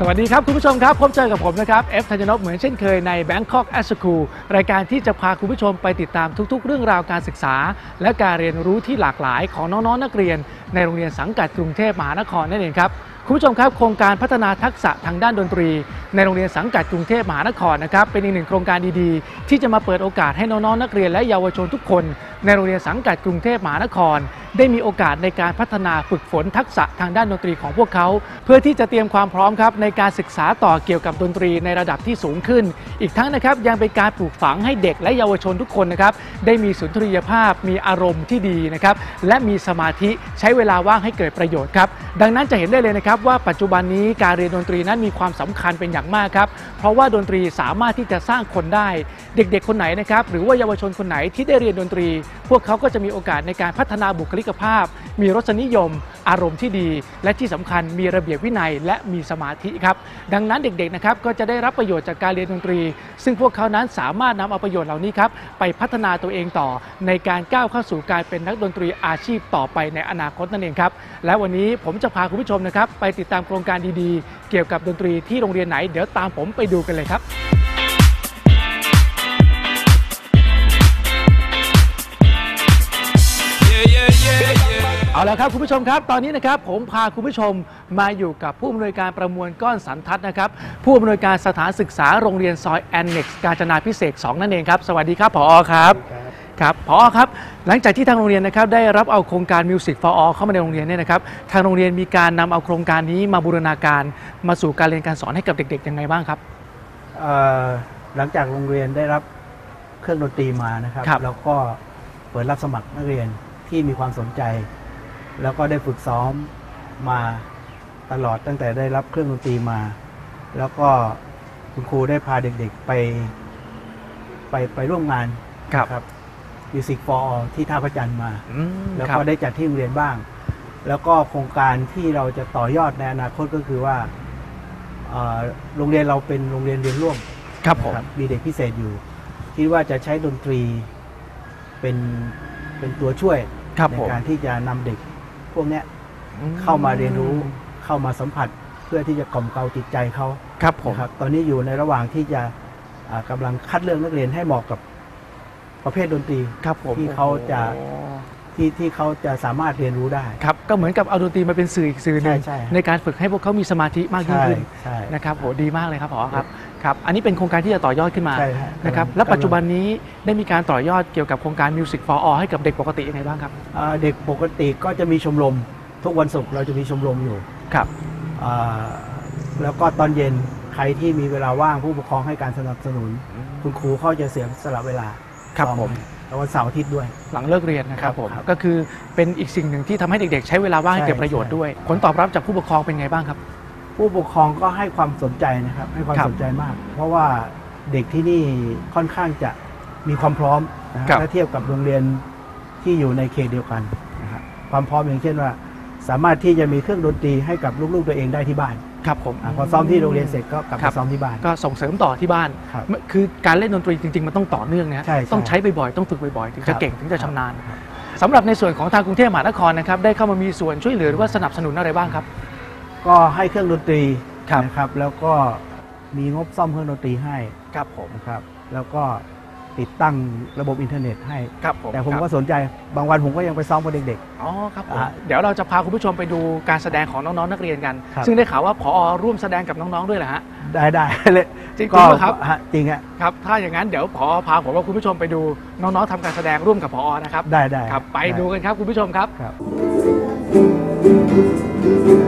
สวัสดีครับ คุณผู้ชมครับ พบเจอกับผมนะครับเอฟธัญนพเหมือนเช่นเคยใน Bangkok a s School รายการที่จะพาคุณผู้ชมไปติดตามทุกๆ เรื่องราวการศึกษา และการเรียนรู้ที่หลากหลายของน้องๆนักเรียน ในโรงเรียนสังกัดกรุงเทพมหานครนั่นเองครับ คุณผู้ชมครับโครงการพัฒนาทักษะทางด้านดนตรี ในโรงเรียนสังกัดกรุงเทพมหานครนะครับเป็นอีกหนึ่งโครงการดีๆ ที่จะมาเปิดโอกาสให้น้องๆนักเรียนและเยาวชนทุกคน ในโรงเรียนสังกัดกรุงเทพมหานคร ได้มีโอกาสในการพัฒนาฝึกฝนทักษะทางด้านดนตรีของพวกเขา เพื่อที่จะเตรียมความพร้อมครับในการศึกษาต่อเกี่ยวกับดนตรีในระดับที่สูงขึ้น อีกทั้งนะครับยังเป็นการปลูกฝังให้เด็กและเยาวชนทุกคนนะครับได้มีสุนทรียภาพ มีอารมณ์ที่ดีนะครับและมีสมาธิใช้เวลาว่างให้เกิดประโยชน์ครับดังนั้นจะเห็นได้เลยนะครับว่าปัจจุบันนี้การเรียนดนตรีนั้นมีความสำคัญเป็นอย่างมากครับ เพราะว่าดนตรีสามารถที่จะสร้างคนได้ เด็กๆ คนไหนนะครับหรือว่าเยาวชนคนไหนที่ได้เรียนดนตรี พวกเขาก็จะมีโอกาสในการพัฒนาบุคลิกภาพ มีรสนิยม อารมณ์ที่ดี และที่สำคัญมีระเบียบวินัยและมีสมาธิครับ ดังนั้นเด็กๆนะครับก็จะได้รับประโยชน์จากการเรียนดนตรี ซึ่งพวกเขานั้นสามารถนำเอาประโยชน์เหล่านี้ครับไปพัฒนาตัวเองต่อ ในการก้าวเข้าสู่การเป็นนักดนตรีอาชีพต่อไปในอนาคตนั่นเองครับ และวันนี้ผมจะพาคุณผู้ชมนะครับไปติดตามโครงการดีๆ เกี่ยวกับดนตรีที่โรงเรียนไหน เดี๋ยวตามผมไปดูกันเลยครับ เอาละครับคุณผู้ชมครับตอนนี้นะครับผมพาคุณผู้ชมมาอยู่กับผู้อำนวยการประมวลก้อนสันทัดนะครับผู้อำนวยการสถานศึกษาโรงเรียนซอยแอนเน็กซ์กาญจนาพิเศษก2นั่นเองครับสวัสดีครับผอครับครับผอครับ หลังจากที่ทางโรงเรียนนะครับได้รับเอาโครงการ Music for All เข้ามาในโรงเรียนเนี่ยนะครับทางโรงเรียนมีการนำเอาโครงการนี้มาบูรณาการมาสู่การเรียนการสอนให้กับเด็กๆยังไงบ้างครับเอ่อหลังจากโรงเรียนได้รับเครื่องดนตรีมานะครับครับแล้วก็เปิดรับสมัครนักเรียนที่มีความสนใจ แล้วก็ได้ฝึกซ้อมมาตลอดตั้งแต่ได้รับเครื่องดนตรีมา แล้วก็คุณครูได้พาเด็กๆไป ไปไปร่วมงานครับครับ Music for All ที่ท่าพระจันทร์มาอืมแล้วครับก็ได้จัดที่โรงเรียนบ้าง แล้วก็โครงการที่เราจะต่อยอดในอนาคตก็คือว่าเอ่อโรงเรียนเราเป็นโรงเรียนเรียนร่วมครับผมนะครับมีเด็กพิเศษอยู่ คิดว่าจะใช้ดนตรีเป็นเป็นตัวช่วยครับในผมการที่จะนำเด็กพ วกเนี้ยเข้ามาเรียนรู้เข้ามาสัมผัสเพื่อที่จะกล่อมเกลาจิตใจเขาครับผมนะครับ ตอนนี้อยู่ในระหว่างที่จะอ่ากำลังคัดเลือกนักเรียนให้เหมาะกับประเภทดนตรีครับผมที่เขาจะโอ้ ที่ที่เขาจะสามารถเรียนรู้ได้ ครับก็เหมือนกับเอาดนตรีมาเป็นสื่ออีกสื่อหนึ่งใช่ใช่ในการฝึกให้พวกเขามีสมาธิมากยิ่งใช่ขึ้นใช่นะครับโหดีมากเลยครับผอครับครับ อันนี้เป็นโครงการที่จะต่อยอดขึ้นมาใช่ฮะนะครับกำลังและปัจจุบันนี้ได้มีการต่อยอดเกี่ยวกับโครงการ Music for All ให้กับเด็กปกติยังไงบ้างครับอ่าเด็กปกติก็จะมีชมรม ทุกวันศุกร์เราจะมีชมรมอยู่ครับอ่าแล้วก็ตอนเย็นใครที่มีเวลาว่างผู้ปกครองให้การสนับสนุน คุณครูเขาจะเสียสละเวลาครับซ้อผม ให้ แล้ววันเสาร์อาทิตย์ด้วย หลังเลิกเรียนนะครับครับผมครับก็คือเป็นอีกสิ่งหนึ่งที่ทำให้เด็ก ๆ ใช้เวลาว่างให้ใช่เกิดประโยชน์ใช่ด้วย ผลตอบรับจากผู้ปกครองเป็นไงบ้างครับ ผู้ปกครองก็ให้ความสนใจนะครับ ให้ความครับสนใจมาก เพราะว่าเด็กที่นี่ค่อนข้างจะมีความพร้อมนะคครัรับบถ้าเทียบกับโรงเรียนที่อยู่ในเขตเดียวกันนะครับความพร้อมอย่างเช่นว่า สามารถที่จะมีเครื่องดนตรีให้กับลูกๆตัวเองได้ที่บ้าน ครับผมอาพอซ้อมที่โรงเรียนเสร็จก็กลับครัมาบ ซ้อมที่บ้าน ก็ส่งเสริมต่อที่บ้าน ครับคือการเล่นดนตรีจริง ๆ มันต้องต่อเนื่องนะใช่ใช่ต้องใช้บ่อยๆ ต้องฝึกบ่อยๆ ถึงครัจะบ เก่งถึงจะชำนาญครับสำหรับในส่วนของทางกรุงเทพมหานครนะครับได้เข้ามามีส่วนช่วยเหลือหรือว่าสนับสนุนอะไรบ้างครับ ก็ให้เครื่องดนตรีครับ นะครับ แล้วก็มีงบซ่อมเครื่องดนตรีให้ครับผมนะครับ แล้วก็ ติดตั้งระบบอินเทอร์เน็ตให้ ครับผมแต่ผมครับก็สนใจบางวันผมก็ยังไปซ้อมกับเด็ก อ๋อครับผมอะเดี๋ยวเราจะพาคุณผู้ชมไปดูการแสดงของน้องๆนักเรียนกัน ครับ ซึ่งได้ข่าวว่าพอร่วมแสดงกับน้องๆด้วยเหรอฮะ ๆ ได้ได้เลยจริงๆก็เหรอครับ ฮะจริงฮะครับถ้าอย่างนั้นเดี๋ยวพอพาผมกับคุณผู้ชมไปดูน้องๆทำการแสดงร่วมกับพอนะครับได้ได้ครับไปดูกันครับคุณผู้ชมครับ ครั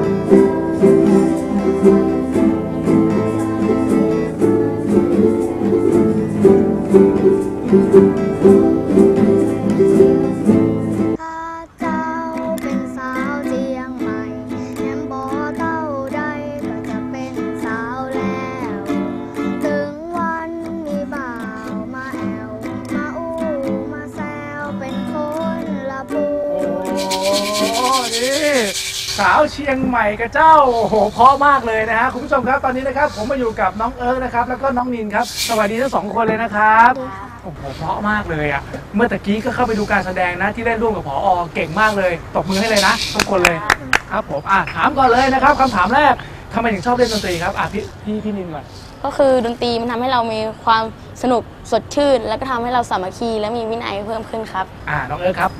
บ สาวเชียงใหม่กับเจ้าโอ้โหเพราะมากเลยนะฮะคุณผู้ชมครับตอนนี้นะครับ ผมมาอยู่กับน้องเอิร์กนะครับ แล้วก็น้องนินครับ สวัสดีทั้งสองคนเลยนะครับโอ้โหเพราะมากเลยอะเมื่อตะกี้ก็เข้าไปดูการแสดงนะที่เล่นร่วมกับผอเก่งมากเลยตบมือให้เลยนะทุกคนเลยครับผมอะถามก่อนเลยนะครับคำถามแรกทำไมถึงชอบเล่นดนตรีครับอะพี่พี่พี่นินก่อนก็คือดนตรีมันทำให้เรามีความสนุกสดชื่น แล้วก็ทำให้เราสามัคคีและมีวินัยเพิ่มขึ้นครับ อ่าน้องเอิร์ธครับ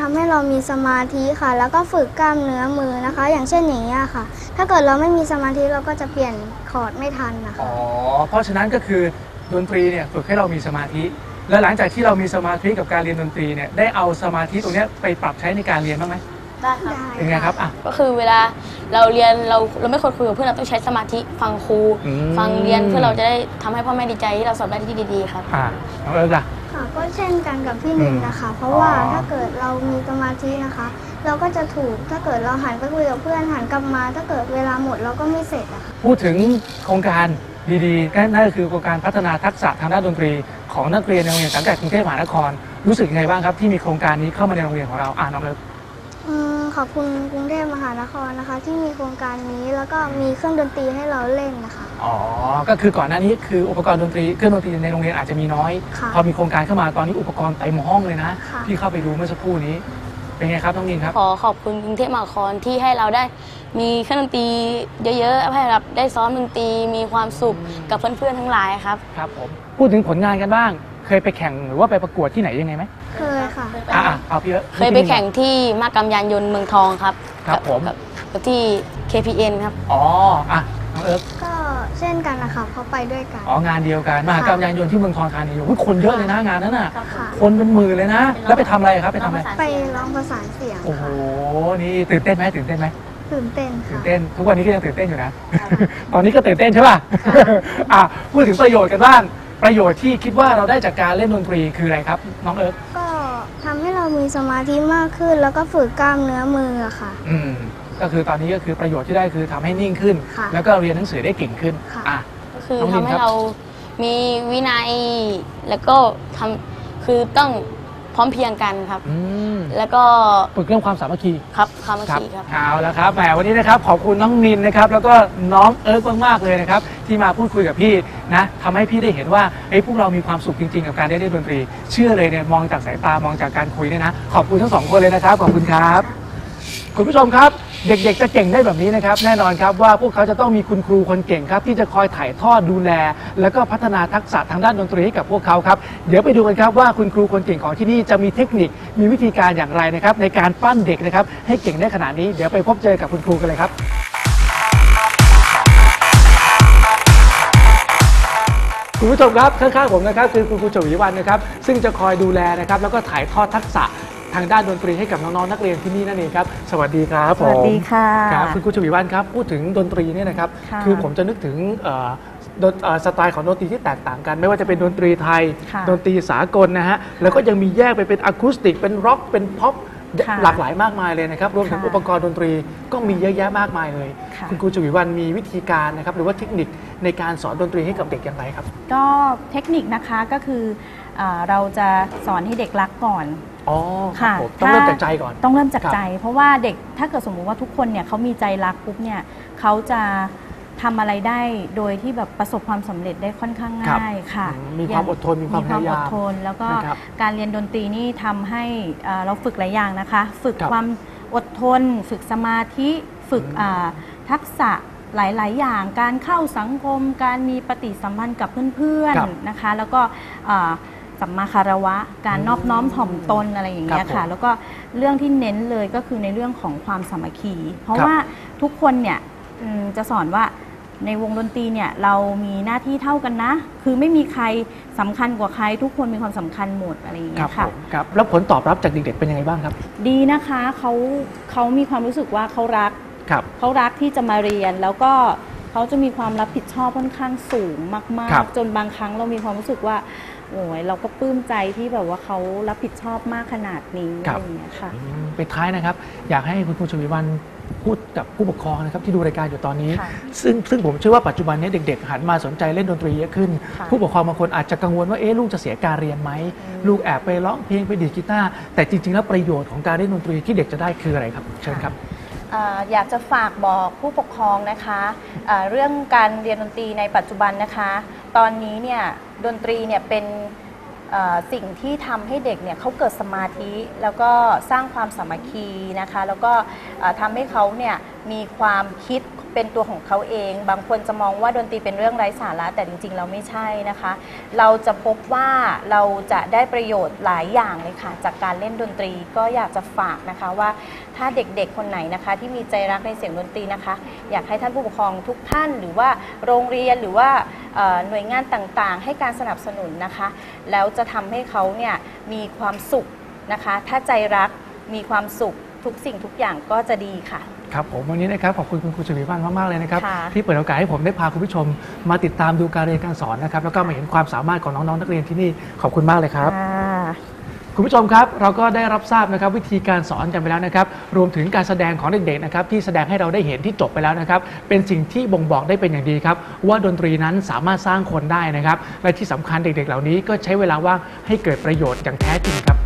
ทำให้เรามีสมาธิค่ะ แล้วก็ฝึกกล้ามเนื้อมือนะคะ อย่างเช่นอย่างนี้ยค่ะ ถ้าเกิดเราไม่มีสมาธิเราก็จะเปลี่ยนคอร์ดไม่ทันนะคะ อ๋อ เพราะฉะนั้นก็คือดนตรีเนี่ยฝึกให้เรามีสมาธิ และหลังจากที่เรามีสมาธิกับการเรียนดนตรีเนี่ยได้เอาสมาธิตรงเนี้ยไปปรับใช้ในการเรียนบ้างไหมได้ครับได้เป็นไงครับอะก็คือเวลาเราเรียนเราเราไม่ควรคุยกับเพื่อนเราต้องใช้สมาธิฟังครูอืมฟังเรียนเพื่อเราจะได้ทำให้พ่อแม่ดีใจที่เราสอบได้ที่ดีๆครับอ่าน้องเอิร์ธล่ะค่ะ ก็เช่นกันกับพี่นินนะคะ เพราะว่าอ๋อถ้าเกิดเรามีสมาธินะคะ เราก็จะถูกถ้าเกิดเราหันไปคุยกับเพื่อนหันกลับมา ถ้าเกิดเวลาหมดเราก็ไม่เสร็จอะค่ะพูดถึงโครงการดีๆนั่นนั่นก็คือโครงการพัฒนาทักษะทางด้านดนตรี ของนักเรียนในโรงเรียนสังกัดกรุงเทพมหานคร รู้สึกยังไงบ้างครับที่มีโครงการนี้เข้ามาในโรงเรียนของเราอ่าน้องเอิร์ธอืมขอบคุณกรุงเทพมหานครนะคะ ที่มีโครงการนี้แล้วก็มีเครื่องดนตรีให้เราเล่นนะคะ อ๋อ ก็คือก่อนหน้านี้คืออุปกรณ์ดนตรีเครื่องดนตรีในโรงเรียนอาจจะมีน้อย ค่ะ พอมีโครงการเข้ามาตอนนี้อุปกรณ์เต็มห้องเลยนะค่ะ ที่เข้าไปดูเมื่อสักครู่นี้ เป็นไงครับน้องนินครับ ขอขอบคุณกรุงเทพมหานครที่ให้เราได้มีเครื่องดนตรีเยอะๆให้เราได้ซ้อมดนตรีมีความสุขกับเพื่อนๆทั้งหลายครับ ครับผมพูดถึงผลงานกันบ้าง เคยไปแข่งหรือว่าไปประกวดที่ไหนยังไงไหมเคยค่ะ อะอะเอาพี่เอิร์ธเคยไปแข่งที่มากรรมยานยนต์เมืองทองครับครับผม กับกับที่ KPN ครับ อ๋ออะน้องเอิร์ธก็ เช่นกันนะคะเพราะไปด้วยกัน อ๋องานเดียวกันมหากรรมยานยนต์ที่เมืองทองธานีโอ้โหคนเยอะเลยนะงานนั้นน่ะ ค่ะ คนเป็นหมื่นเลยนะ แล้วไปทำอะไรครับไปทำอะไร ไปร้องประสานเสียงโอ้โหค่ะนี่ตื่นเต้นไหมตื่นเต้นไหมตื่นเต้นตื่นค่ะเต้น ทุกวันนี้ก็ยังตื่นเต้นอยู่นะ ตอนนี้ก็ตื่นเต้นใช่ป่ะ อะพูดถึงประโยชน์กันบ้าง ประโยชน์ที่คิดว่าเราได้จากการเล่นดนตรีคืออะไรครับ น้องเอิร์ธก็ทำให้เรามีสมาธิมากขึ้น แล้วก็ฝึกกล้ามเนื้อมืออะค่ะ อืม ก็คือตอนนี้ก็คือประโยชน์ที่ได้คือทำให้นิ่งขึ้น ค่ะแล้วก็เรียนหนังสือได้เก่งขึ้นค่ะ อะ ก็คือน้องลินทำให้ครับ เรามีวินัยแล้วก็ทำคือต้องพร้อมเพรียงกันครับ อืมแล้วก็ฝึกเรื่องความสามัคคี ครับคำเมื่อกี้ครับ เอาละครับแหมวันนี้นะครับขอบคุณน้องนินนะครับ แล้วก็น้องเอิร์กมากๆเลยนะครับ ที่มาพูดคุยกับพี่นะทำให้พี่ได้เห็นว่าเอ้ยพวกเรามีความสุขจริงๆ กับการได้เล่นดนตรี เชื่อเลยเนี่ยมองจากสายตามองจากการคุยเนี่ยนะ ขอบคุณทั้งสองคนเลยนะครับ ขอบคุณครับ คุณผู้ชมครับ เด็กๆจะเก่งได้แบบนี้นะครับ แน่นอนครับว่าพวกเขาจะต้องมีคุณครูคนเก่งครับ ที่จะคอยถ่ายทอดดูแล แล้วก็พัฒนาทักษะทางด้านดนตรีให้กับพวกเขาครับเดี๋ยวไปดูกันครับว่าคุณครูคนเก่งของที่นี่จะมีเทคนิคมีวิธีการอย่างไรนะครับ ในการปั้นเด็กนะครับ ให้เก่งได้ขนาดนี้เดี๋ยวไปพบเจอกับคุณครูกันเลยครับ คุณผู้ชมครับข้างๆผมนะครับคือคุณครูชวีวันนะครับซึ่งจะคอยดูแลนะครับแล้วก็ถ่ายทอดทักษะ ทางด้านดนตรีให้กับน้องๆนักเรียนที่นี่นั่นเองครับ สวัสดีครับสวัสดีค่ะครับคุณครูชวีวันครับ พูดถึงดนตรีเนี่ยนะครับค่ะอผมจะนึกถึงเอ่อดนเอ่อสไตล์ของดนตรีที่แตกต่างกัน ไม่ว่าจะเป็นดนตรีไทยค่ะดนตรีสากลนะฮะ แล้วก็ยังมีแยกไปเป็นอะคูสติก เป็นร็อก เป็นพ็อปค่ะหลากหลายมากมายเลยนะครับ รวมถึงค่ะอุปกรณ์ดนตรีก็มีเยอะแยะมากมายเลยค่ะคุณครูชวีวันมีวิธีการนะครับ หรือว่าเทคนิคในการสอนดนตรีให้กับเด็กอย่างไรครับ ก็เทคนิคนะคะก็คืออาเราจะสอนให้เด็กรักก่อน อ๋อครับค่ะผมต้องเริ่มจากใจก่อน ต้องเริ่มจากครับใจ เพราะว่าเด็กถ้าเกิดสมมุติว่าทุกคนเนี่ยเขามีใจรักปุ๊บเนี่ยเขาจะทำอะไรได้โดยที่แบบประสบความสำเร็จได้ค่อนข้างครับง่ายค่ะอืมมีความอดทนมีความพยายามอดทน แล้วก็นะครับการเรียนดนตรีนี่ทำให้เอ่อเราฝึกหลายอย่างนะคะ ฝึกครับความอดทน ฝึกสมาธิฝึกอืมอ่าทักษะหลาย ๆ อย่าง การเข้าสังคม การมีปฏิสัมพันธ์กับเพื่อนครับๆนะคะ แล้วก็อ่า สัมมาคารวะ การนอบน้อมถ่อมตนอะไรอย่างเงี้ยครับผมค่ะ แล้วก็เรื่องที่เน้นเลยก็คือในเรื่องของความสามัคคี เพราะครับ ว่าทุกคนเนี่ยอืมจะสอนว่าในวงดนตรีเนี่ยเรามีหน้าที่เท่ากันนะ คือไม่มีใครสำคัญกว่าใคร ทุกคนมีความสำคัญหมดอะไรอย่างคเงี้รับยผค่ะ มครับแล้วผลตอบรับจากเด็กๆเป็นยังไงบ้างครับดีนะคะเขาเขามีความรู้สึกว่าเขารัก ครับ เขารักที่จะมาเรียนแล้วก็ เขาจะมีความรับผิดชอบค่อนข้างสูงมาครักบๆ จนบางครั้งเรามีความรู้สึกว่าโอ้ยเราก็ปลื้มใจที่แบบว่าเขารับผิดชอบมากขนาดนี้อะไรอย่างเงี้ยค่ะ อืมปิดท้ายนะครับ อยากให้คุณครูชวีวันพูดกับผู้ปกครองนะครับที่ดูรายการอยู่ตอนนี้ ค่ะซึ่งซึ่งผมเชื่อว่าปัจจุบันนี้เด็ก ๆ หันมาสนใจเล่นดนตรีเยอะขึ้น ค่ะผู้ปกครองบางคนอาจจะกังวลว่าเอ๊ะลูกจะเสียการเรียนไหมลูกแอบไปร้องเพลงไปดีดกีตาร์แต่จริง ๆ แล้วประโยชน์ของการเล่นดนตรีที่เด็กจะได้คืออะไรครับ เชิญครับ เอ่ออยากจะฝากบอกผู้ปกครองนะคะเอ่อเรื่องการเรียนดนตรีในปัจจุบันนะคะ ตอนนี้เนี่ยดนตรีเนี่ยเป็นเอ่อสิ่งที่ทำให้เด็กเนี่ยเขาเกิดสมาธิแล้วก็สร้างความสามัคคีนะคะ แล้วก็เอ่อทำให้เขาเนี่ยมีความคิด เป็นตัวของเขาเอง บางคนจะมองว่าดนตรีเป็นเรื่องไร้สาระแต่จริงๆ เราไม่ใช่นะคะ เราจะพบว่าเราจะได้ประโยชน์หลายอย่างเลยค่ะ จากการเล่นดนตรีก็อยากจะฝากนะคะว่าถ้าเด็กๆคนไหนนะคะ ที่มีใจรักในเสียงดนตรีนะคะ อยากให้ท่านผู้ปกครองทุกท่าน หรือว่าโรงเรียนหรือว่าหน่วยงานต่างๆ ให้การสนับสนุนนะคะ แล้วจะทำให้เขาเนี่ยมีความสุขนะคะ ถ้าใจรักมีความสุข ทุกสิ่งทุกอย่างก็จะดีค่ะ ครับผมวันนี้นะครับขอบคุณคุณครูชวีวันมากๆเลยนะครับค่ะ ที่เปิดโอกาสให้ผมได้พาคุณผู้ชม มาติดตามดูการเรียนการสอนนะครับแล้วก็มาเห็นความสามารถของน้องๆนักเรียนที่นี่ขอบคุณมากเลยครับคุณผู้ชมครับเราก็ได้รับทราบนะครับวิธีการสอนกันไปแล้วนะครับรวมถึงการแสดงของเด็กๆนะครับที่แสดงให้เราได้เห็นที่จบไปแล้วนะครับเป็นสิ่งที่บ่งบอกได้เป็นอย่างดีครับว่าดนตรีนั้นสามารถสร้างคนได้นะครับและที่สำคัญเด็กๆ เหล่านี้ก็ใช้เวลาว่างให้เกิดประโยชน์อย่างแท้จริงครับ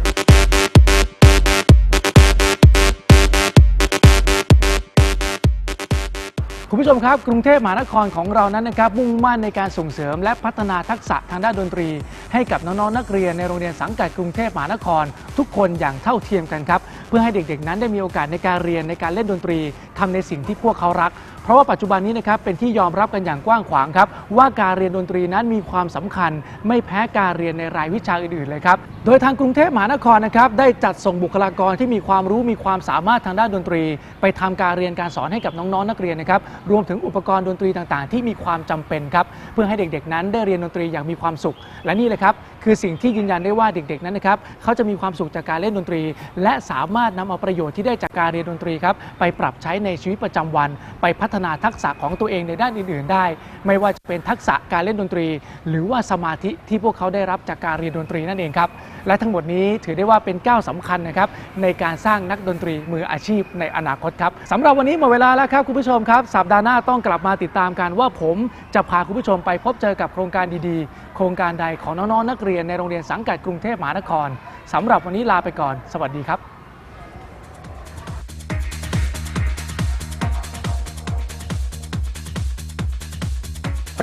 คุณผู้ชมครับ กรุงเทพมหานครของเรานั้นนะครับมุ่งมั่นในการส่งเสริมและพัฒนาทักษะทางด้านดนตรีให้กับน้องๆนักเรียนในโรงเรียนสังกัดกรุงเทพมหานคร ทุกคนอย่างเท่าเทียมกันครับ เพื่อให้เด็กๆ นั้นได้มีโอกาสในการเรียนในการเล่นดนตรีทำในสิ่งที่พวกเขารัก เพราะว่าปัจจุบันนี้นะครับเป็นที่ยอมรับกันอย่างกว้างขวางครับว่าการเรียนดนตรีนั้นมีความสำคัญ ไม่แพ้การเรียนในรายวิชาอื่นๆเลยครับโดยทางกรุงเทพมหานครนะครับได้จัดส่งบุคลากรที่มีความรู้มีความสามารถทางด้านดนตรี ไปทำการเรียนการสอนให้กับน้องๆนักเรียนนะครับรวมถึงอุปกรณ์ดนตรีต่างๆ ที่มีความจำเป็นครับเพื่อให้เด็กๆ นั้นได้เรียนดนตรีอย่างมีความสุข และนี่แหละครับ คือสิ่งที่ยืนยันได้ว่าเด็กๆนั้นนะครับเขาจะมีความสุขจากการเล่นดนตรี และสามารถนำเอาประโยชน์ที่ได้จากการเรียนดนตรีครับไปปรับใช้ในชีวิตประจำวัน ไปพัฒนาทักษะของตัวเองในด้านอื่นๆ ได้ ไม่ว่าจะเป็นทักษะการเล่นดนตรี หรือว่าสมาธิที่พวกเขาได้รับจากการเรียนดนตรีนั่นเองครับและทั้งหมดนี้ถือได้ว่าเป็นก้าวสำคัญนะครับในการสร้างนักดนตรีมืออาชีพในอนาคตครับสำหรับวันนี้หมดเวลาแล้วครับคุณผู้ชมครับ สัปดาห์หน้าต้องกลับมาติดตามกันว่าผมจะพาคุณผู้ชมไปพบเจอกับโครงการดีๆ โครงการใดของน้องๆนักเรียนรียนในโรงเรียนสังกัดกรุงเทพมหานครสำหรับวันนี้ลาไปก่อน สวัสดีครับ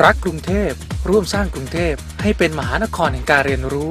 รักกรุงเทพ ร่วมสร้างกรุงเทพให้เป็นมหานครแห่งการเรียนรู้